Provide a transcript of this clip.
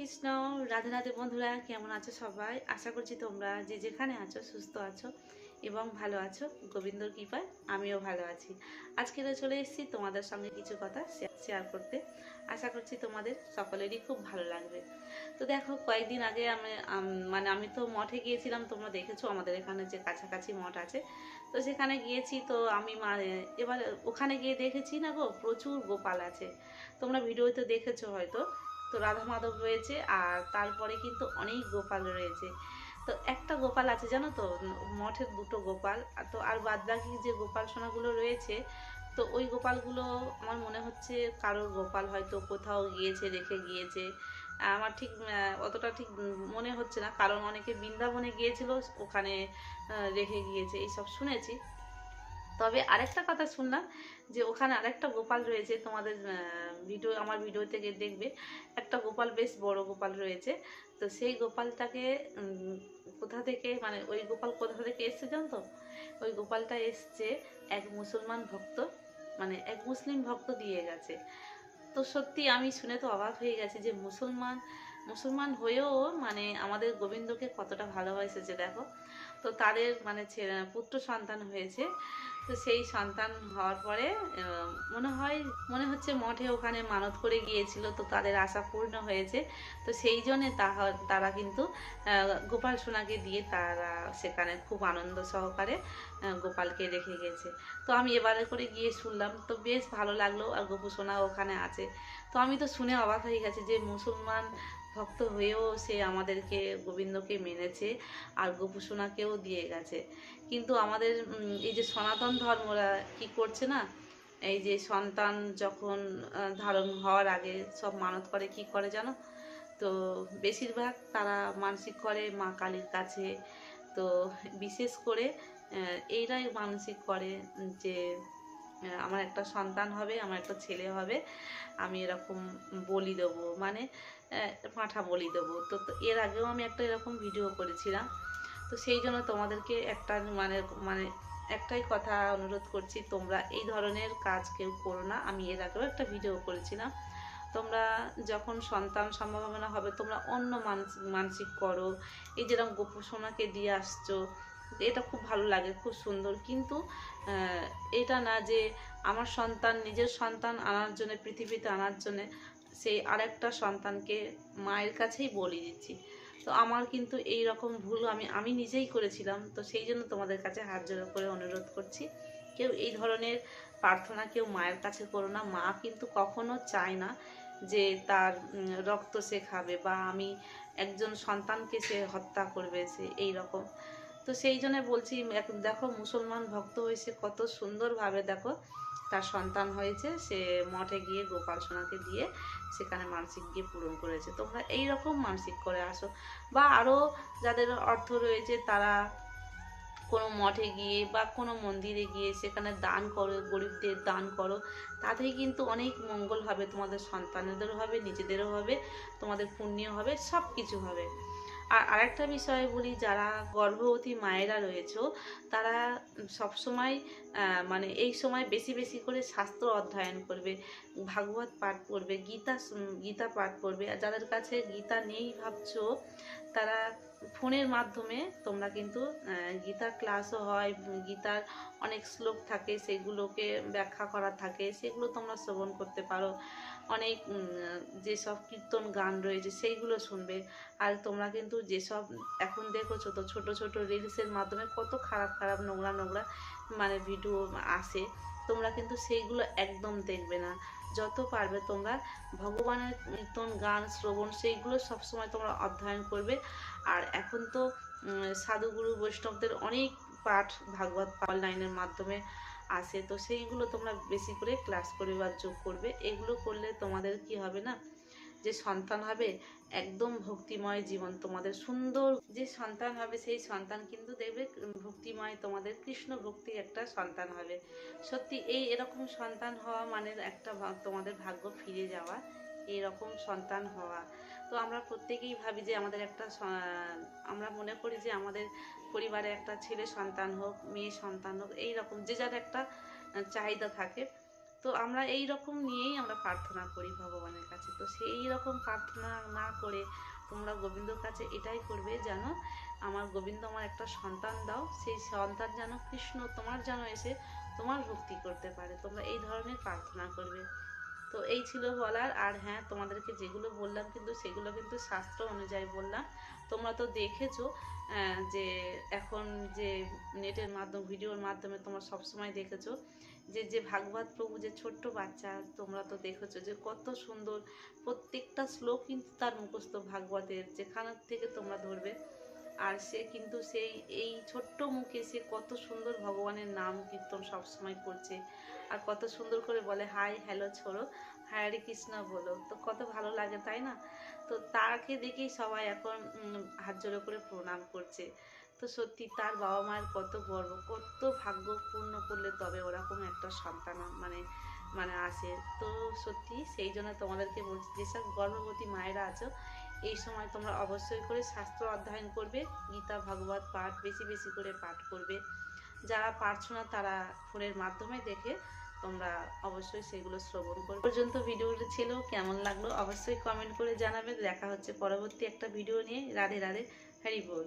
কৃষ্ণ, রাধে রাধে বন্ধুরা, কেমন আছো সবাই? আশা করছি তোমরা যে যেখানে আছো সুস্থ আছো এবং ভালো আছো। গোবিন্দর কৃপায় আমিও ভালো আছি। আজকে চলে এসেছি তোমাদের সঙ্গে কিছু কথা শেয়ার করতে। আশা করছি তোমাদের সকলেরই খুব ভালো লাগবে। তো দেখো, কয়েকদিন আগে আমি মানে আমি তো মঠে গিয়েছিলাম, তোমরা দেখেছ আমাদের এখানে যে কাছাকাছি মঠ আছে। তো সেখানে গিয়েছি, তো আমি এবার ওখানে গিয়ে দেখেছি না গো, প্রচুর গোপাল আছে। তোমরা ভিডিওতে দেখেছ হয়তো। তো রাধা মাধব রয়েছে আর তারপরে কিন্তু অনেক গোপাল রয়েছে। তো একটা গোপাল আছে, জানো তো? মঠের দুটো গোপাল। তো আর বাদ বাকি যে গোপাল সোনাগুলো রয়েছে, তো ওই গোপালগুলো আমার মনে হচ্ছে কারোর গোপাল হয়তো কোথাও গিয়েছে, রেখে গিয়েছে। আমার ঠিক অতটা ঠিক মনে হচ্ছে না। কারণ অনেকে বৃন্দাবনে গিয়েছিল, ওখানে রেখে গিয়েছে। এইসব শুনেছি। তবে আরেকটা কথা শুনলাম যে ওখানে আরেকটা গোপাল রয়েছে, তোমাদের ভিডিও আমার ভিডিও থেকে দেখবে। একটা গোপাল বেশ বড় গোপাল রয়েছে। তো সেই গোপালটাকে কোথা থেকে মানে ওই গোপাল কোথা থেকে এসছে জানো তো ওই গোপালটা এসছে এক মুসলমান ভক্ত মানে এক মুসলিম ভক্ত দিয়ে গেছে। তো সত্যি আমি শুনে তো অবাক হয়ে গেছি যে মুসলমান মুসলমান হয়েও মানে আমাদের গোবিন্দকে কতটা ভালোবাসেছে, দেখো। তো তাদের মানে পুত্র সন্তান হয়েছে। তো সেই সন্তান হওয়ার পরে মনে হয়, মনে হচ্ছে মঠে ওখানে মানত করে গিয়েছিল, তো তাদের আশা পূর্ণ হয়েছে। তো সেই জন্যে তারা কিন্তু গোপাল সোনাকে দিয়ে তারা সেখানে খুব আনন্দ সহকারে গোপালকে রেখে গেছে। তো আমি এবারে করে গিয়ে শুনলাম, তো বেশ ভালো লাগল। আর গোপু সোনা ওখানে আছে। তো আমি তো শুনে অবাক হয়ে গেছি যে মুসলমান ভক্ত হয়েও সে আমাদেরকে গোবিন্দকে মেনেছে আর গোপু সোনাকেও দিয়ে গেছে। কিন্তু আমাদের এই যে সনাতন ধর্মরা কি করছে না এই যে সন্তান যখন ধারণ হওয়ার আগে সব মানত করে কি করে জানো? তো বেশিরভাগ তারা মানসিক করে মা কালীর কাছে। তো বিশেষ করে আহ, এইরাই মানসিক করে যে আমার একটা সন্তান হবে, আমার একটা ছেলে হবে, আমি এরকম বলি দেবো মানে পাঁঠা বলি দেবো। তো এর আগেও আমি একটা এরকম ভিডিও করেছিলাম। তো সেই জন্য তোমাদেরকে একটা মানে মানে একটাই কথা অনুরোধ করছি, তোমরা এই ধরনের কাজ কেউ করো না। আমি এর আগেও একটা ভিডিও করেছিলাম। তোমরা যখন সন্তান সম্ভাবনা হবে, তোমরা অন্য মানসিক মানসিক করো। এই যেরকম গোপসোনাকে দিয়ে আসছো এটা খুব ভালো লাগে, খুব সুন্দর। কিন্তু এটা না যে আমার সন্তান, নিজের সন্তান আনার জন্য, পৃথিবীতে আনার জন্য সেই আরেকটা সন্তানকে মায়ের কাছেই বলি দিচ্ছি। তো আমার কিন্তু এই রকম ভুল আমি আমি নিজেই করেছিলাম। তো সেই জন্য তোমাদের কাছে হাত জোড়ো করে অনুরোধ করছি। কেউ এই ধরনের প্রার্থনা কেউ মায়ের কাছে করো না। মা কিন্তু কখনো চায় না যে তার রক্ত সে খাবে বা আমি একজন সন্তানকে সে হত্যা করবে, সে এই রকম। তো সেই জন্য বলছি দেখো মুসলমান ভক্ত হয়েছে, কত সুন্দরভাবে দেখো তার সন্তান হয়েছে, সে মঠে গিয়ে গোপাল সোনাকে দিয়ে সেখানে মানসিক গিয়ে পূরণ করেছে। তোমরা এই রকম মানসিক করে আসো। বা আরও যাদের অর্থ রয়েছে, তারা কোনো মঠে গিয়ে বা কোনো মন্দিরে গিয়ে সেখানে দান করো, গরিবদের দান করো, তাতেই কিন্তু অনেক মঙ্গল হবে। তোমাদের সন্তানেদেরও হবে, নিজেদেরও হবে, তোমাদের পুণ্য হবে সব কিছু হবে। আর আরেকটা বিষয় বলি, যারা গর্ভবতী মায়েরা রয়েছে, তারা সবসময় মানে এই সময় বেশি বেশি করে শাস্ত্র অধ্যয়ন করবে, ভাগবত পাঠ করবে গীতা গীতা পাঠ করবে আর যাদের কাছে গীতা নেই ভাবছ, তারা ফোনের মাধ্যমে তোমরা কিন্তু গীতার ক্লাসও হয়, গীতার অনেক শ্লোক থাকে, সেগুলোকে ব্যাখ্যা করা থাকে, সেগুলো তোমরা শ্রবণ করতে পারো। অনেক যেসব কীর্তন গান রয়েছে সেইগুলো শুনবে। আর তোমরা কিন্তু যেসব এখন দেখেছ তো ছোট ছোট রিলসের মাধ্যমে কত খারাপ খারাপ, নোংরা নোংরা মানে ভিডিও আসে, তোমরা কিন্তু সেইগুলো একদম দেখবে না। যত পারবে তোমরা ভগবানের কীর্তন, গান, শ্রবণ সেইগুলো সবসময় তোমরা অধ্যয়ন করবে। আর এখন তো সাধুগুরু, বৈষ্ণবদের অনেক পাঠ ভাগবত অনলাইনের মাধ্যমে আসে তো সেইগুলো তোমরা বেশি করে ক্লাস করবে বা যোগ করবে। এগুলো করলে তোমাদের কি হবে না? যে সন্তান হবে একদম ভক্তিময় জীবন। তোমাদের সুন্দর যে সন্তান হবে, সেই সন্তান কিন্তু দেখবে ভক্তিময় তোমাদের কৃষ্ণ ভক্তি একটা সন্তান হবে। সত্যি এই এরকম সন্তান হওয়া মানে একটা তোমাদের ভাগ্য ফিরে যাওয়া এরকম সন্তান হওয়া। তো আমরা প্রত্যেকেই ভাবি যে আমাদের একটা আমরা মনে করি যে আমাদের পরিবারে একটা ছেলে সন্তান হোক, মেয়ে সন্তান হোক এই রকম যে যার একটা চাহিদা থাকে। তো আমরা এই রকম নিয়েই আমরা প্রার্থনা করি ভগবানের কাছে। তো সেই রকম প্রার্থনা না করে তোমরা গোবিন্দর কাছে এটাই করবে যেন আমার গোবিন্দ আমার একটা সন্তান দাও। সেই সন্তান যেন কৃষ্ণ তোমার যেন এসে তোমার ভক্তি করতে পারে। তোমরা এই ধরনের প্রার্থনা করবে। তো এই ছিল বলার। আর হ্যাঁ তোমাদেরকে যেগুলো বললাম কিন্তু সেগুলো কিন্তু শাস্ত্র অনুযায়ী বললাম। তোমরা তো দেখেছ যে এখন যে নেটের মাধ্যমে, ভিডিওর মাধ্যমে তোমরা সবসময় দেখেছ, যে যে ভাগবত প্রভু যে ছোট্ট বাচ্চা, তোমরা তো দেখেছ যে কত সুন্দর। প্রত্যেকটা শ্লোক কিন্তু তার মুখস্থ ভাগবতের, যেখানে থেকে তোমরা ধরবে। আর সে কিন্তু সেই, এই ছোট্ট মুখে সে কত সুন্দর ভগবানের নাম কীর্তন সবসময় করছে আর কত সুন্দর করে বলে, হাই, হ্যালো, ছোড়ো, হরে কৃষ্ণ বলো। তো কত ভালো লাগে, তাই না? তো তাকে দেখেই সবাই এখন হাত জোড়ো করে প্রণাম করছে। তো সত্যি তার বাবা মায়ের কত গর্ব, কত ভাগ্যপূর্ণ করলে তবে ওরকম একটা সন্তান মানে মানে আসে। তো সত্যি সেই জন্য তোমাদেরকে বলছি, যেসব গর্ভবতী মায়েরা আছো এই সময় তোমরা অবশ্যই করে শাস্ত্র অধ্যয়ন করবে, গীতা, ভাগবত পাঠ বেশি বেশি করে পাঠ করবে। যারা পারছ না তারা ফোনের মাধ্যমে দেখে তোমরা অবশ্যই সেগুলো শ্রবণ করবে পর্যন্ত ভিডিওটি ছিল, কেমন লাগল অবশ্যই কমেন্ট করে জানাবে। দেখা হচ্ছে পরবর্তী একটা ভিডিও নিয়ে। রাধে রাধে হ্যারি বল।